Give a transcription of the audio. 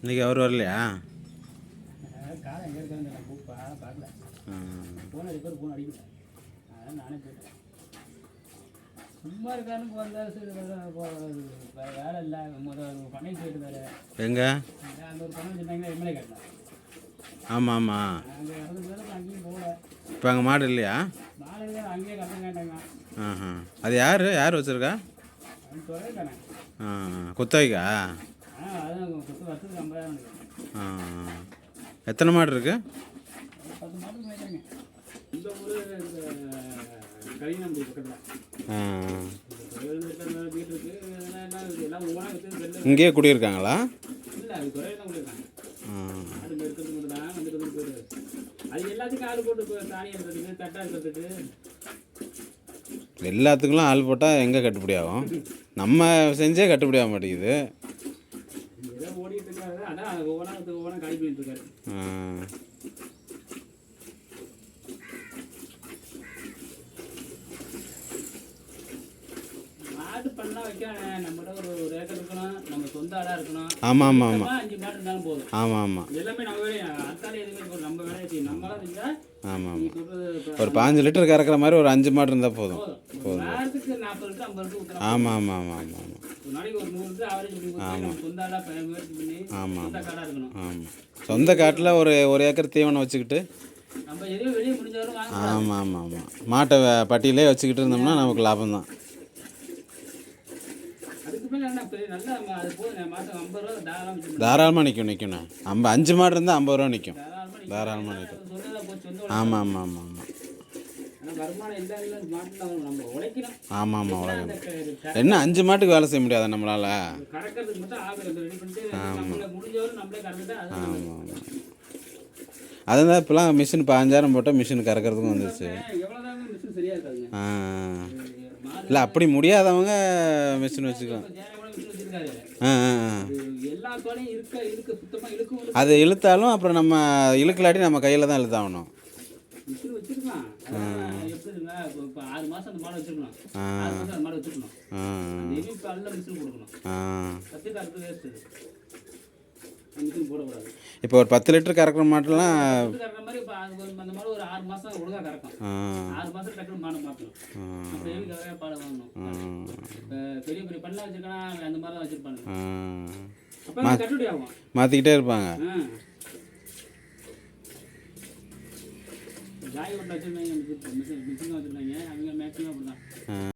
இன்னைக்கு அவர் வரலையா? எங்கே? சும்மா இருக்காருன்னு வந்தால் சரி வேலை இல்லை முதல் பண்ணை போயிட்டு வேறு ஒரு எம்எல்ஏ ஆமாம். ஆமாம் இப்போ அங்கே மாடு இல்லையா? ஆஹா. அது யார்? யார் வச்சுருக்கா? ஆ. குத்தகைக்கா ஆ அதான் பத்து வருஷத்துக்கு ஐம்பதாயிரம் நினைக்கிறேன். ஆ எத்தனை மாடு இருக்கு? இங்கேயே குடியிருக்காங்களா? எல்லாத்துக்கும் ஆள் போட்டால் எங்கே கட்டுப்படி ஆகும்? நம்ம செஞ்சே கட்டுப்படி ஆக மாட்டேங்குது. ஏதோ ஓடிட்டு இருக்காரு அதான் ஒவ்வொன்றா ஒவ்வொன்றா காலி பண்ணிட்டு இருக்காரு. மாடு பண்ணலாம் வைக்க நம்மகிட்ட ஒரு ஒரு ஏக்கர் இருக்கணும் நம்ம சொந்த ஆடாக இருக்கணும் ஆமாம் ஆமாம் ஆமாம் ஆமாம் ஆமாம் ஆமாம் ஆமாம் ஒரு பாஞ்சு லிட்டர் கறக்கிற மாதிரி ஒரு அஞ்சு மாடு இருந்தால் போதும். போதும். ஆமாம் ஆமாம் ஆமாம் ஆமாம் ஆமாம் ஆமாம். இருக்கணும். ஆமாம் சொந்த காட்டில் ஒரு ஒரு ஏக்கர் தீவனம் வச்சுக்கிட்டு ஆமாம் ஆமாம் ஆமாம் மாட்டை பட்டியிலே வச்சுக்கிட்டு இருந்தோம்னா நமக்கு லாபம் தான் அதுக்கு மேலே என்ன பெரிய நல்லா நம்ம அது போதும் மாதம் ஐம்பது ரூபா தாராளமாக நிற்கும் நிற்கும்ண்ணே ஐம்ப அஞ்சு மாடு இருந்தால் ஐம்பது ரூபா நிற்கும் தாராளமாக நிற்கும் ஆமாம் ஆமாம் ஆமாம் ஆமாம் ஆமாம் ஆமாம் உலகம் என்ன அஞ்சு மாட்டுக்கு வேலை செய்ய முடியாதா நம்மளால்? ஆமாம் ஆமாம் அதுதான் இப்போலாம் மிஷின் பாஞ்சாயிரம் போட்டால் மிஷின் கறக்கிறதுக்கும் வந்துருச்சு. இருக்காதுங்க. ஆ. இல்லை அப்படி முடியாதவங்க மிஷின் வச்சுக்கலாம். ஆ. அது இழுத்தாலும் அப்புறம் நம்ம இழுக்கலாட்டி நம்ம கையில் தான் இழுத்தாகணும். ஆ. ஆ. இப்போ ஒரு பத்து லிட்டர் கறக்கிற மாட்டெல்லாம் மாற்றிக்கிட்டே இருப்பாங்க. ஜாய் ஒட்ட வச்சிருந்தாங்க மிஷின் வச்சிருந்தாங்க அவங்க மேக்ஸிமம் அப்படிதான்.